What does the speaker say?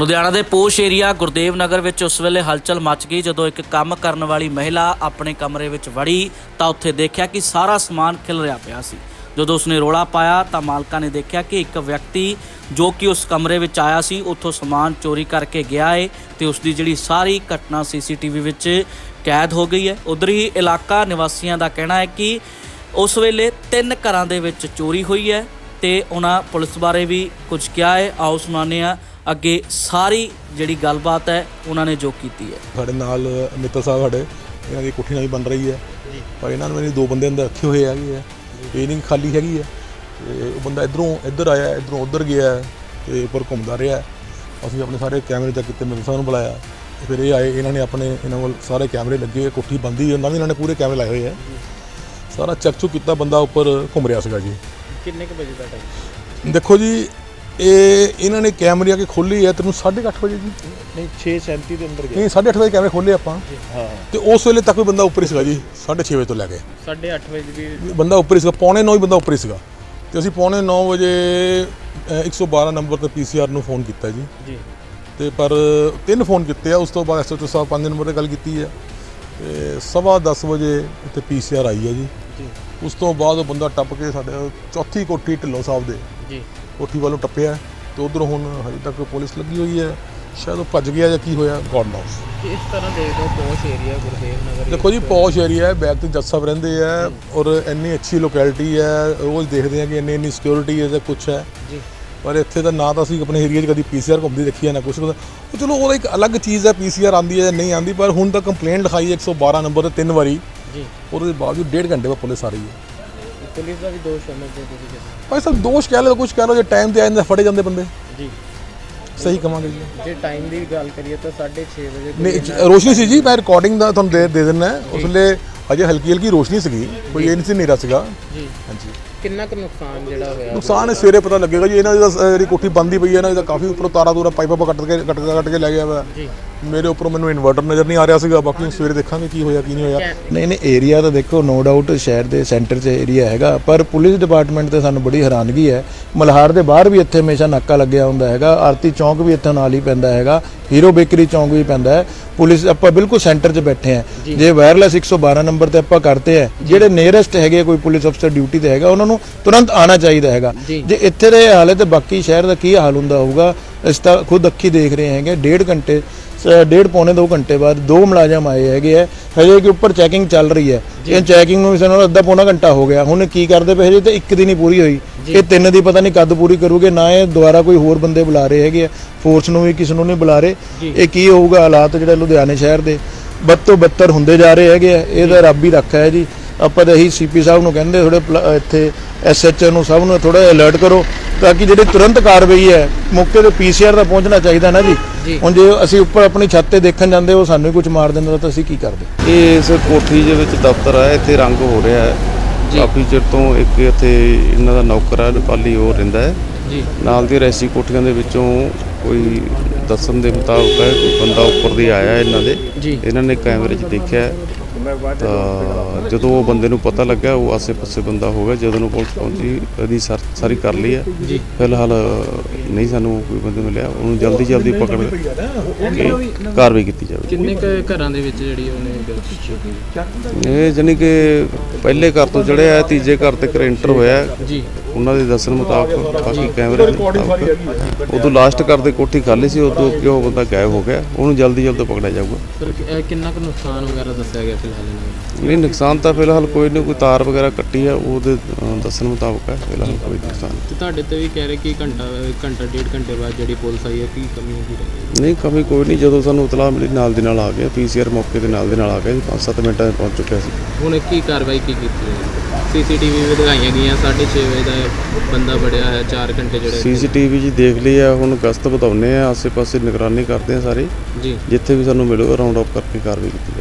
ਲੁਧਿਆਣਾ ਦੇ posh area Gurdev ਨਗਰ ਵਿੱਚ ਉਸ ਵੇਲੇ ਹਲਚਲ ਮਚ ਗਈ। ਜਦੋਂ ਇੱਕ ਕੰਮ ਕਰਨ ਵਾਲੀ ਮਹਿਲਾ ਆਪਣੇ ਕਮਰੇ ਵਿੱਚ ਵੜੀ ਤਾਂ ਉੱਥੇ ਦੇਖਿਆ ਕਿ ਸਾਰਾ ਸਮਾਨ ਖਿਲ ਰਿਹਾ ਪਿਆ ਸੀ। ਜਦੋਂ ਉਸਨੇ ਰੋਲਾ ਪਾਇਆ ਤਾਂ ਮਾਲਕਾਂ ਨੇ ਦੇਖਿਆ ਕਿ ਇੱਕ ਵਿਅਕਤੀ ਜੋ ਕਿ ਉਸ ਕਮਰੇ ਵਿੱਚ ਆਇਆ ਸੀ, ਉੱਥੋਂ ਸਮਾਨ ਚੋਰੀ ਕਰਕੇ ਗਿਆ ਏ ਤੇ ਉਸ ਦੀ ਜਿਹੜੀ ਸਾਰੀ ਘਟਨਾ ਸੀਸੀਟੀਵੀ ਵਿੱਚ ਕੈਦ ਹੋ ਗਈ ਹੈ। ਉਧਰ ਹੀ ਇਲਾਕਾ ਨਿਵਾਸੀਆਂ ਦਾ ਕਹਿਣਾ ਹੈ ਕਿ ਉਸ ਵੇਲੇ ਤਿੰਨ ਘਰਾਂ ਦੇ ਵਿੱਚ ਚੋਰੀ ਹੋਈ ਹੈ ਤੇ ਉਹਨਾਂ ਪੁਲਿਸ ਬਾਰੇ ਵੀ ਕੁਝ ਕਿਹਾ ਹੈ। ਆਓ ਸੁਣਾਉਂਦੇ ਹਾਂ ਅੱਗੇ ਸਾਰੀ ਜਿਹੜੀ ਗੱਲਬਾਤ ਹੈ ਉਹਨਾਂ ਨੇ ਜੋ ਕੀਤੀ ਹੈ। ਸਾਡੇ ਨਾਲ ਮਿੱਤਲ ਸਾਹਿਬ ਸਾਡੇ ਇਹਨਾਂ ਦੀ ਕੋਠੀ ਨਵੀਂ ਬਣ ਰਹੀ ਹੈ। ਪਰ ਇਹਨਾਂ ਨੂੰ ਮੇਰੇ ਦੋ ਬੰਦੇ ਅੰਦਰ ਰੱਖੇ ਹੋਏ ਹੈਗੇ ਆ। ਇਹ ਨਹੀਂ ਖਾਲੀ ਹੈਗੀ ਹੈ। ਤੇ ਉਹ ਬੰਦਾ ਇਧਰੋਂ ਇੱਧਰ ਆਇਆ ਇਧਰੋਂ ਉੱਧਰ ਗਿਆ ਤੇ ਉੱਪਰ ਘੁੰਮਦਾ ਰਿਹਾ ਅਸੀਂ ਆਪਣੇ ਸਾਰੇ ਕੈਮਰੇ ਚੈੱਕ ਕੀਤੇ ਮਿੱਤਲ ਸਾਹਿਬ ਨੂੰ ਬੁਲਾਇਆ। ਫਿਰ ਇਹ ਆਏ ਇਹਨਾਂ ਨੇ ਆਪਣੇ ਇਹਨਾਂ ਕੋਲ ਸਾਰੇ ਕੈਮਰੇ ਲੱਗੇ ਹੋਏ, ਕੋਠੀ ਬੰਦੀ ਨਵੀਂ ਇਹਨਾਂ ਨੇ ਪੂਰੇ ਕੈਮਰੇ ਲਾਏ ਹੋਏ ਆ। ਸਾਰਾ ਚੈੱਕ ਚੁੱਕ ਕੀਤਾ ਬੰਦਾ ਉੱਪਰ ਘੁੰਮ ਰਿਹਾ ਸੀਗਾ ਜੀ। ਕਿੰਨੇ ਕੁ ਵਜੇ ਦਾ ਟਾਈਮ ਦੇਖੋ ਜੀ ਇਹ ਇਹਨਾਂ ਨੇ ਕੈਮਰੇ ਆ ਕੇ ਖੋਲੀ ਹੈ ਤੈਨੂੰ 8:30 ਵਜੇ ਜੀ। ਨਹੀਂ 6:37 ਦੇ ਅੰਦਰ ਨਹੀਂ 8:30 ਵਜੇ ਕੈਮਰੇ ਖੋਲੇ ਆਪਾਂ। ਹਾਂ ਤੇ ਉਸ ਵੇਲੇ ਤੱਕ ਕੋਈ ਬੰਦਾ ਉੱਪਰ ਹੀ ਸੀਗਾ ਜੀ 6:30 ਵਜੇ ਤੋਂ ਲੈ ਕੇ। 8:30 ਵਜੇ ਦੀ ਬੰਦਾ ਉੱਪਰ ਹੀ ਸੀਗਾ ਪੌਣੇ 9 ਹੀ ਬੰਦਾ ਉੱਪਰ ਹੀ ਸੀਗਾ। ਤੇ ਅਸੀਂ ਪੌਣੇ 9 ਵਜੇ ਅ, 112 ਨੰਬਰ ਤੇ ਪੀਸੀਆਰ ਨੂੰ ਫੋਨ ਕੀਤਾ ਜੀ। ਜੀ। ਤੇ ਪਰ ਤਿੰਨ ਫੋਨ ਕੀਤੇ ਆ ਉਸ ਤੋਂ ਬਾਅਦ ਐਸਓਟੀ ਸਾਹਿਬ 5 ਨੰਬਰ ਤੇ ਗੱਲ ਕੀਤੀ ਹੈ ਤੇ ਸਵਾ 10 ਵਜੇ ਇੱਥੇ ਪੀਸੀਆਰ ਆਈ ਹੈ ਜੀ। ਜੀ। ਉਸ ਤੋਂ ਬਾਅਦ ਉਹ ਬੰਦਾ ਟੱਪ ਕੇ ਸਾਡੇ ਚੌਥੀ ਕੋਠੀ ਢਿੱਲੋਂ ਸਾਹਿਬ ਦੇ। ਜੀ। ਕੋਠੀ ਵੱਲੋਂ ਟੱਪਿਆ ਤੇ ਉਧਰ ਹੁਣ ਹਜੇ ਤੱਕ ਪੁਲਿਸ ਲੱਗੀ ਹੋਈ ਹੈ। ਸ਼ਾਇਦ ਉਹ ਭੱਜ ਗਿਆ ਜਾਂ ਕੀ ਹੋਇਆ ਗੋਡ ਨੋਸ ਇਸ ਤਰ੍ਹਾਂ ਦੇਖਦੇ ਹੋ ਪੋਸ਼ ਏਰੀਆ ਗੁਰਦੇਵ ਨਗਰ ਦੇਖੋ ਜੀ ਪੌਸ਼ ਏਰੀਆ ਹੈ ਬੈਕ ਤੇ ਜੱਜ ਸਾਹਿਬ ਰਹਿੰਦੇ ਆ ਔਰ ਇੰਨੀ ਅੱਛੀ ਲੋਕੈਲਿਟੀ ਹੈ ਰੋਜ਼ ਦੇਖਦੇ ਆ ਕਿ ਇੰਨੀ ਇੰਨੀ ਸਿਕਿਉਰਿਟੀ ਹੈ ਜਾਂ ਕੁਛ ਹੈ। ਜੀ। ਪਰ ਇੱਥੇ ਤਾਂ ਨਾ ਤਾਂ ਅਸੀਂ ਆਪਣੇ ਏਰੀਆ 'ਚ ਕਦੀ ਪੀਸੀਆਰ ਘੁੰਮਦੀ ਦੇਖੀ ਹੈ ਨਾ ਕੁਛ ਉਹ ਚਲੋ ਉਹਦਾ ਇੱਕ ਅਲੱਗ ਚੀਜ਼ ਹੈ ਪੀਸੀਆਰ ਆਂਦੀ ਹੈ ਜਾਂ ਨਹੀਂ ਆਂਦੀ ਪਰ ਹੁਣ ਤਾਂ ਕੰਪਲੇਂਟ ਲਿਖਾਈ ਹੈ 112 ਨੰਬਰ ਤੇ ਤਿੰਨ ਵਾਰੀ। ਜੀ। ਉਹਦੇ ਬਾਵਜੂਦ ਡੇਢ ਘੰਟੇ ਬਾਅਦ ਪੁਲਿਸ ਆ ਰਹੀ ਹੈ। ਪੁਲਿਸ ਦਾ ਵੀ ਦੋਸ਼ ਸਮਝਦੇ ਤੁਸੀਂ ਭਾਈ ਸਾਹਿਬ ਦੋਸ਼ ਕਹਿ ਲਓ ਕੁਛ ਕਹਿ ਲਓ ਜੇ ਟਾਈਮ ਤੇ ਆ ਜਾਂਦੇ ਫੜੇ ਜਾਂਦੇ ਬੰਦੇ। ਜੀ। ਸਹੀ ਕਵਾਂਗੇ ਜੀ। ਜੇ ਟਾਈਮ ਦੀ ਗੱਲ ਕਰੀਏ ਤਾਂ 6:30 ਵਜੇ ਨਹੀਂ ਜ- ਰੋਸ਼ਨੀ ਸੀ ਜੀ ਮੈਂ ਰਿਕਾਰਡਿੰਗ ਦਾ ਤੁਹਾਨੂੰ ਦੇ ਦੇ ਦਿੰਦਾ। ਉਸ ਵੇਲੇ ਅਜੇ ਹਲਕੀ ਹਲਕੀ ਰੋਸ਼ਨੀ ਸੀਗੀ ਕੋਈ ਇਹ ਨਹੀਂ ਸੀ ਹਨੇਰਾ ਸੀਗਾ। ਜੀ। ਹਾਂਜੀ। ਕਿੰਨਾ ਕੁ ਨੁਕਸਾਨ ਜਿਹੜਾ ਹੋਇਆ ਨੁਕਸਾਨ ਇਹ ਸਵੇਰੇ ਪਤਾ ਲੱਗੇਗਾ ਜੀ ਇਹਨਾਂ ਦੀ ਤਾਂ, ਅਹ, ਜਿਹੜੀ ਕੋਠੀ ਬੰਦੀ ਪਈ ਹੈ ਨਾ ਇਹਦਾ ਕਾਫੀ ਉੱਪਰੋਂ ਤਾਰਾ ਤੂਰਾ ਪਾਈਪਾਂ ਪਾ ਕੱਟ ਕੇ ਕੱਟ ਕੇ ਕੱਟ ਕੇ ਲੈ ਗਿਆ ਵਾ। ਜੀ। ਮੇਰੇ ਉੱਪਰੋਂ ਮੈਨੂੰ ਇਨਵਰਟਰ ਨਜ਼ਰ ਨਹੀਂ ਆ ਰਿਹਾ ਸੀਗਾ ਬਾਕੀ ਸਵੇਰੇ ਦੇਖਾਂਗੇ ਕੀ ਹੋਇਆ ਕੀ ਨਹੀਂ ਹੋਇਆ। ਨਹੀਂ ਨਹੀਂ ਏਰੀਆ ਤਾਂ ਦੇਖੋ ਨੋ ਡਾਊਟ ਸ਼ਹਿਰ ਦੇ ਸੈਂਟਰ 'ਚ ਏਰੀਆ ਹੈਗਾ ਪਰ ਪੁਲਿਸ ਡਿਪਾਰਟਮੈਂਟ ਤੇ ਸਾਨੂੰ ਬੜੀ ਹੈਰਾਨਗੀ ਹੈ। ਮਲਹਾਰ ਦੇ ਬਾਹਰ ਵੀ ਇੱਥੇ ਹਮੇਸ਼ਾ ਨਾਕਾ ਲੱਗਿਆ ਹੁੰਦਾ ਹੈਗਾ ਆਰਤੀ ਚੌਂਕ ਵੀ ਇੱਥੇ ਨਾਲ ਹੀ ਪੈਂਦਾ ਹੈਗਾ ਹੀਰੋ ਬੇਕਰੀ ਚੌਂਕ ਵੀ ਪੈਂਦਾ ਹੈ। ਪੁਲਿਸ ਆਪਾਂ ਬਿਲਕੁਲ ਸੈਂਟਰ 'ਚ ਬੈਠੇ ਆ ਜੇ। ਵਾਇਰਲੈਸ 112 ਨੰਬਰ ਤੇ ਆਪਾਂ ਕਰਤੇ ਆ ਜਿਹੜੇ ਨੀਅਰੈਸਟ ਹੈਗੇ ਕੋਈ ਪੁਲਿਸ ਅਫਸਰ ਡਿਊਟੀ ਤੇ ਹੈਗਾ ਉਹਨਾਂ ਨੂੰ ਤੁਰੰਤ ਆਣਾ ਚਾਹੀਦਾ ਹੈਗਾ। ਜੇ। ਇੱਥੇ ਦੇ ਹਾਲੇ ਤੇ ਬਾਕੀ ਸ਼ਹਿਰ ਦਾ ਕੀ ਹਾਲ ਹੁੰਦਾ ਹੋਊਗਾ ਇਸ ਤਾਂ ਖੁਦ ਅੱਖੀ ਦੇਖ ਰਹੇ ਹੈਗੇ ਡੇਢ ਘੰਟੇ ਡੇਢ ਪੌਣੇ 2 ਘੰਟੇ ਬਾਅਦ ਦੋ ਮੁਲਾਜ਼ਮ ਆਏ ਹੈਗੇ ਆ। ਹਜੇ ਕਿ ਉੱਪਰ ਚੈਕਿੰਗ ਚੱਲ ਰਹੀ ਹੈ। ਇਹ ਚੈਕਿੰਗ ਨੂੰ ਵੀ ਸਾਨੂੰ ਅੱਧਾ ਪੌਣਾ ਘੰਟਾ ਹੋ ਗਿਆ। ਹੁਣ ਕੀ ਕਰਦੇ ਪਏ ਹਜੇ ਤੇ ਇੱਕ ਦਿਨ ਹੀ ਪੂਰੀ ਹੋਈ। ਇਹ ਤਿੰਨ ਦੀ ਪਤਾ ਨਹੀਂ ਕਦ ਪੂਰੀ ਕਰੂਗੇ ਨਾ ਇਹ ਦੁਬਾਰਾ ਕੋਈ ਹੋਰ ਬੰਦੇ ਬੁਲਾ ਰਹੇ ਹੈਗੇ ਆ। ਫੋਰਸ ਨੂੰ ਵੀ ਕਿਸ ਨੂੰ ਨਹੀਂ ਬੁਲਾ ਰਹੇ। ਇਹ ਕੀ ਹੋਊਗਾ ਹਾਲਾਤ ਜਿਹੜੇ ਲੁਧਿਆਣੇ ਸ਼ਹਿਰ ਦੇ ਬਦ ਤੋਂ ਬੱਤਰ ਹੁੰਦੇ ਜਾ ਰਹੇ ਹੈਗੇ ਆ। ਇਹ ਤਾਂ ਰੱਬ ਹੀ ਰੱਖਾ ਹੈ ਜੀ। ਆਪਾਂ ਤਾਂ ਇਹੀ ਸੀਪੀ ਸਾਹਿਬ ਨੂੰ ਕਹਿੰਦੇ ਥੋੜੇ ਇੱਥੇ ਐਸਐਚਓ ਨੂੰ ਸਭ ਨੂੰ ਥੋੜਾ ਅਲਰਟ ਕਰੋ। ਤਾਂ ਕਿ ਜਿਹੜੀ ਤੁਰੰਤ ਕਾਰਵਾਈ ਹੈ ਮੌਕੇ ਤੇ ਪੀਸੀਆਰ ਦਾ ਪਹੁੰਚਣਾ ਚਾਹੀਦਾ ਨਾ ਜੀ। ਹੁਣ ਜੇ ਅਸੀਂ ਉੱਪਰ ਆਪਣੀ ਛੱਤ ਤੇ ਦੇਖਣ ਜਾਂਦੇ ਉਹ ਸਾਨੂੰ ਹੀ ਕੁਝ ਮਾਰ ਦਿੰਦਾ ਤਾਂ ਅਸੀਂ ਕੀ ਕਰਦੇ? ਇਹ ਇਸ ਕੋਠੀ ਦੇ ਵਿੱਚ ਦਫ਼ਤਰ ਹੈ ਇੱਥੇ ਰੰਗ ਹੋ ਰਿਹਾ ਹੈ। ਕਾਫੀ ਚਿਰ ਤੋਂ ਇੱਕ ਇੱਥੇ ਇਹਨਾਂ ਦਾ ਨੌਕਰ ਹੈ ਨੇਪਾਲੀ ਉਹ ਰਹਿੰਦਾ ਹੈ। ਜੀ। ਨਾਲ ਦੀ ਰੈਸੀ ਕੋਠੀਆਂ ਦੇ ਵਿੱਚੋਂ ਕੋਈ ਦੱਸਣ ਦੇ ਮੁਤਾਬਕ ਹੈ ਕੋਈ ਬੰਦਾ ਉੱਪਰ ਦੀ ਆਇਆ ਇਹਨਾਂ ਦੇ। ਇਹਨਾਂ ਨੇ ਕੈਮਰੇ 'ਚ ਦੇਖਿਆ। ਤਾਂ ਜਦੋਂ ਉਹ ਬੰਦੇ ਨੂੰ ਪਤਾ ਲੱਗਾ ਉਹ ਆਸੇ-ਪਾਸੇ ਬੰਦਾ ਹੋ ਗਿਆ। ਜਦੋਂ ਨੂੰ ਪੁਲਿਸ ਪਹੁੰਚੀ ਇਹਦੀ ਸਰ- ਕਰ ਲਈ ਹੈ ਫਿਲਹਾਲ ਨਹੀਂ ਸਾਨੂੰ ਕੋਈ ਬੰਦੇ ਮਿਲਿਆ। ਉਹਨੂੰ ਜਲਦੀ ਜਲਦੀ ਪਕੜ ਕੇ ਕਾਰਵਾਈ ਕੀਤੀ ਜਾਵੇ। ਕਿੰਨੇ ਘਰਾਂ ਦੇ ਵਿੱਚ ਜਿਹੜੀ ਉਹਨੇ ਇਹ ਜਾਣੀ ਕਿ ਪਹਿਲੇ ਘਰ ਤੋਂ ਚੜਿਆ ਤੀਜੇ ਘਰ ਤੇ ਕਰੈਂਟਰ ਹੋਇਆ। ਜੀ। ਉਹਨਾਂ ਦੇ ਦੱਸਣ ਮੁਤਾਬਕ ਬਾਕੀ ਕੈਮਰੇ ਦੇ ਮੁਤਾਬਕ ਉਦੋਂ ਲਾਸਟ ਘਰ ਦੇ ਕੋਠੀ ਖਾਲੀ ਸੀ ਉਦੋਂ ਉਹ ਬੰਦਾ ਗਾਇਬ ਹੋ ਗਿਆ। ਉਹਨੂੰ ਜਲਦੀ ਜਲਦੀ ਪਕੜਿਆ ਜਾਊਗਾ। ਕਿ- ਕਿੰਨਾ ਕੁ ਨੁਕਸਾਨ ਵਗੈਰਾ ਦੱਸਿਆ ਗਿਆ ਫਿਲਹਾਲ ਇਹਨਾਂ ਨਹੀਂ ਨੁਕਸਾਨ ਤਾਂ ਫਿਲਹਾਲ ਕੋਈ ਨਹੀਂ ਕੋਈ ਤਾਰ ਵਗੈਰਾ ਕੱਟੀ ਹੈ ਉਹਦੇ ਅ, ਦੱਸਣ ਮੁਤਾਬਕ ਹੈ ਫਿਲਹਾਲ ਕੋਈ ਨੁਕਸਾਨ। ਤੇ ਤੁਹਾਡੇ ਤੇ ਵੀ ਕਹਿ ਰਹੇ ਕਿ ਘੰਟਾ ਘੰਟਾ ਡੇਢ ਘੰਟੇ ਬਾਅਦ ਜਿਹੜੀ ਪੁਲਿਸ ਆਈ ਹੈ ਕੀ ਕਮੀ ਹੈਗੀ? ਰਹੀ ਨਹੀਂ ਕਮੀ ਕੋਈ ਨਹੀਂ ਜਦੋਂ ਸਾਨੂੰ ਇਤਲਾਹ ਮਿਲੀ ਨਾਲ ਦੀ ਨਾਲ ਆ ਗਏ ਪੀਸੀਆਰ ਮੌਕੇ ਦੇ ਨਾਲ ਦੇ ਨਾਲ ਆ ਗਿਆ ਜੀ 5-7 ਮਿੰਟਾਂ 'ਚ ਪਹੁੰਚ ਚੁੱਕਿਆ ਸੀ। ਹੁਣ ਕੀ ਕਾਰਵਾਈ ਕੀ ਕੀਤੀ ਹੈ? ਸੀਸੀਟੀਵੀ ਵੀ ਦਿਖਾਈਆਂ ਗਈਆਂ 6:30 ਵਜੇ ਦਾ ਬੰਦਾ ਬੜਿਆ ਹੈ 4 ਘੰਟੇ ਜਿਹੜੇ ਸੀਸੀਟੀਵੀ ਜੀ ਦੇਖ ਲਈ ਆ ਹੁਣ ਗਸ਼ਤ ਵਧਾਉਨੇ ਆ ਆਸੇ-ਪਾਸੇ ਨਿਗਰਾਨੀ ਕਰਦੇ ਆ ਸਾਰੇ। ਜੀ। ਜਿੱਥੇ ਵੀ ਸਾਨੂੰ ਮਿਲੂਗਾ ਰਾਉਂਡ ਅਪ ਕਰਕੇ ਕਾਰਵਾਈ ਕੀਤੀ